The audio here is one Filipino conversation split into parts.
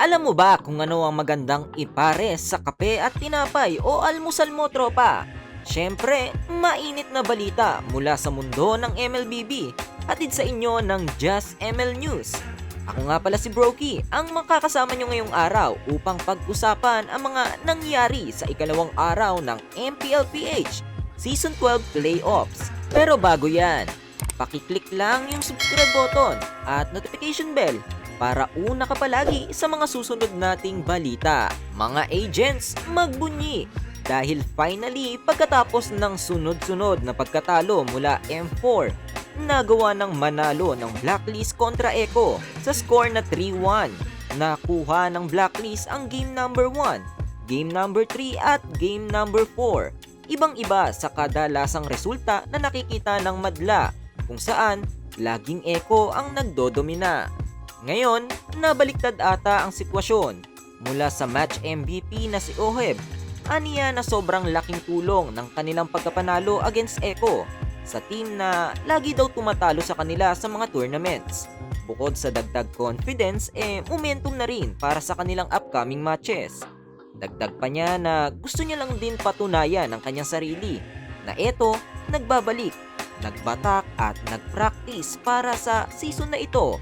Alam mo ba kung ano ang magandang ipares sa kape at tinapay o almusal mo tropa? Siyempre, mainit na balita mula sa mundo ng MLBB hatid sa inyo ng Just ML News. Ako nga pala si Brokey, ang makakasama nyo ngayong araw upang pag-usapan ang mga nangyari sa ikalawang araw ng MPLPH Season 12 Playoffs. Pero bago yan, pakiclick lang yung subscribe button at notification bell para una ka palagi sa mga susunod nating balita. Mga agents, magbunyi! Dahil finally, pagkatapos ng sunod-sunod na pagkatalo mula M4, nagawa ng manalo ng Blacklist kontra Echo sa score na 3-1. Nakuha ng Blacklist ang game number 1, game number 3 at game number 4. Ibang-iba sa kadalasang resulta na nakikita ng madla kung saan laging Echo ang nagdodomina. Ngayon, nabaliktad ata ang sitwasyon mula sa match MVP na si Oheb. Aniya na sobrang laking tulong ng kanilang pagkapanalo against Echo sa team na lagi daw tumatalo sa kanila sa mga tournaments. Bukod sa dagdag confidence, eh momentum na rin para sa kanilang upcoming matches. Dagdag pa niya na gusto niya lang din patunayan ang kanyang sarili na eto nagbabalik, nagbatak at nagpractice para sa season na ito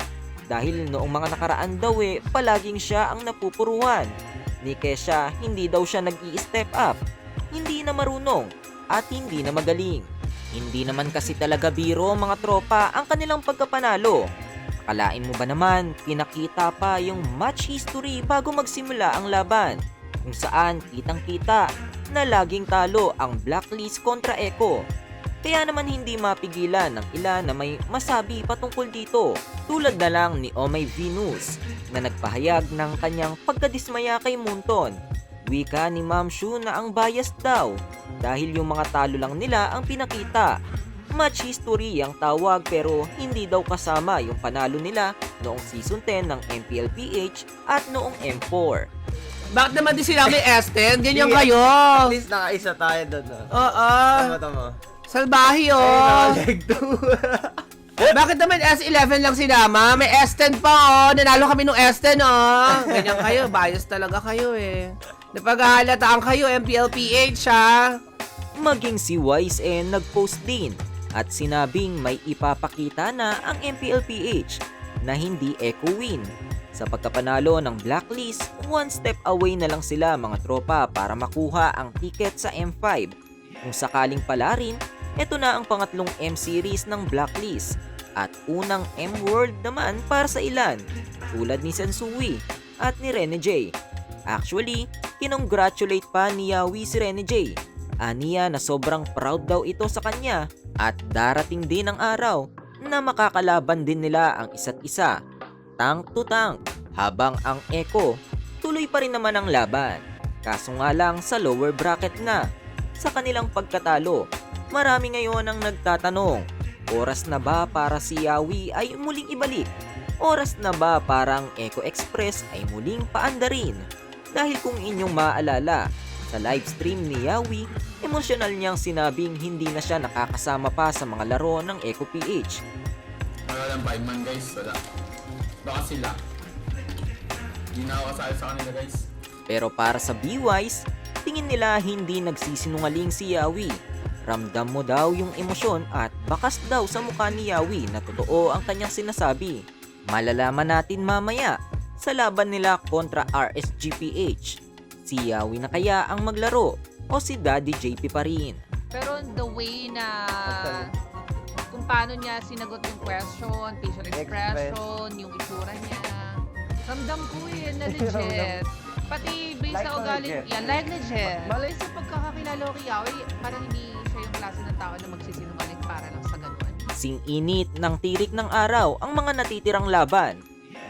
dahil noong mga nakaraan daw eh, palaging siya ang napupuruhan. Ni Kesha, hindi daw siya nag step up. Hindi na marunong at hindi na magaling. Hindi naman kasi talaga biro mga tropa ang kanilang pagkapanalo. Akalain mo ba naman, pinakita pa yung match history bago magsimula ang laban. Kung saan kitang kita na laging talo ang Blacklist kontra Echo. Kaya naman hindi mapigilan ng ilan na may masabi patungkol dito tulad na lang ni Omay Venus na nagpahayag ng kanyang pagkadismaya kay Munton. Wika ni Ma'am Shu na ang bias daw dahil yung mga talo lang nila ang pinakita. Match history ang tawag pero hindi daw kasama yung panalo nila noong season 10 ng MPLPH at noong M4. Bakit naman din sila may S10? Ganyan kayo. At least nakaisa tayo doon. Oo. Tama, tama. Salbahi Ayun, oh. 2. Bakit naman S11 lang sinama? May S10 pa oh. Nanalo kami nung S10 oh. Ganyan kayo. Bias talaga kayo eh. Napaghahalataan kayo, MPLPH ha. Maging si Wise N nag-post din at sinabing may ipapakita na ang MPLPH na hindi echo win. Sa pagkapanalo ng blacklist, one step away na lang sila mga tropa para makuha ang ticket sa M5. Kung sakaling pala rin, ito na ang pangatlong M-series ng blacklist at unang M-world naman para sa ilan tulad ni Sensui at ni Rene J. Actually, kinongratulate pa ni Yawi si Rene J Aniya na sobrang proud daw ito sa kanya at darating din ang araw na makakalaban din nila ang isa't isa, tank to tank, habang ang Echo tuloy pa rin naman ang laban. Kaso nga lang sa lower bracket na. Sa kanilang pagkatalo, marami ngayon ang nagtatanong, oras na ba para si Yawi ay muling ibalik? Oras na ba parang Echo Express ay muling paandarin? Dahil kung inyong maaalala, sa live stream ni Yawi, emosyonal niyang sinabing hindi na siya nakakasama pa sa mga laro ng Echo PH. Wala lang 5 man guys, wala. Baka sila. Hindi na ako kasali sa kanila guys. Pero para sa B-Wise, tingin nila hindi nagsisinungaling si Yawi. Ramdam mo daw yung emosyon at bakas daw sa mukha ni Yawi na totoo ang kanyang sinasabi. Malalaman natin mamaya sa laban nila kontra RSGPH. Si Yawi na kaya ang maglaro o si Daddy JP pa rin. Pero the way na kung paano niya sinagot yung question, facial expression, yung itsura niya, ramdam ko eh, na legit. Pati based Like sa na ugali, legit. yeah, like legit. Malay- sa pagkakakilala ko kay Yaoi, parang hindi tao na magsisinungaling para lang sa ganun. Sing init ng tirik ng araw ang mga natitirang laban.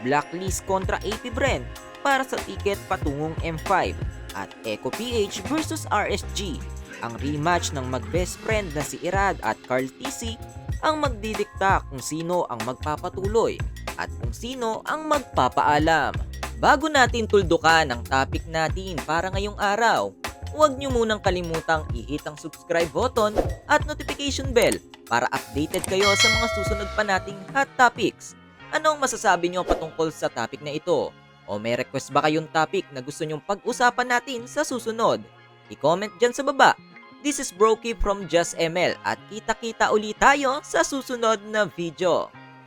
Blacklist kontra AP Brent para sa ticket patungong M5 at Echo PH versus RSG. Ang rematch ng mag-best friend na si Irad at Carl TC ang magdidikta kung sino ang magpapatuloy at kung sino ang magpapaalam. Bago natin tuldukan ang topic natin para ngayong araw, huwag nyo munang kalimutang i-hit ang subscribe button at notification bell para updated kayo sa mga susunod pa nating hot topics. Anong masasabi nyo patungkol sa topic na ito? O may request ba kayong topic na gusto nyong pag-usapan natin sa susunod? I-comment dyan sa baba. This is Brokey from Just ML at kita-kita ulit tayo sa susunod na video.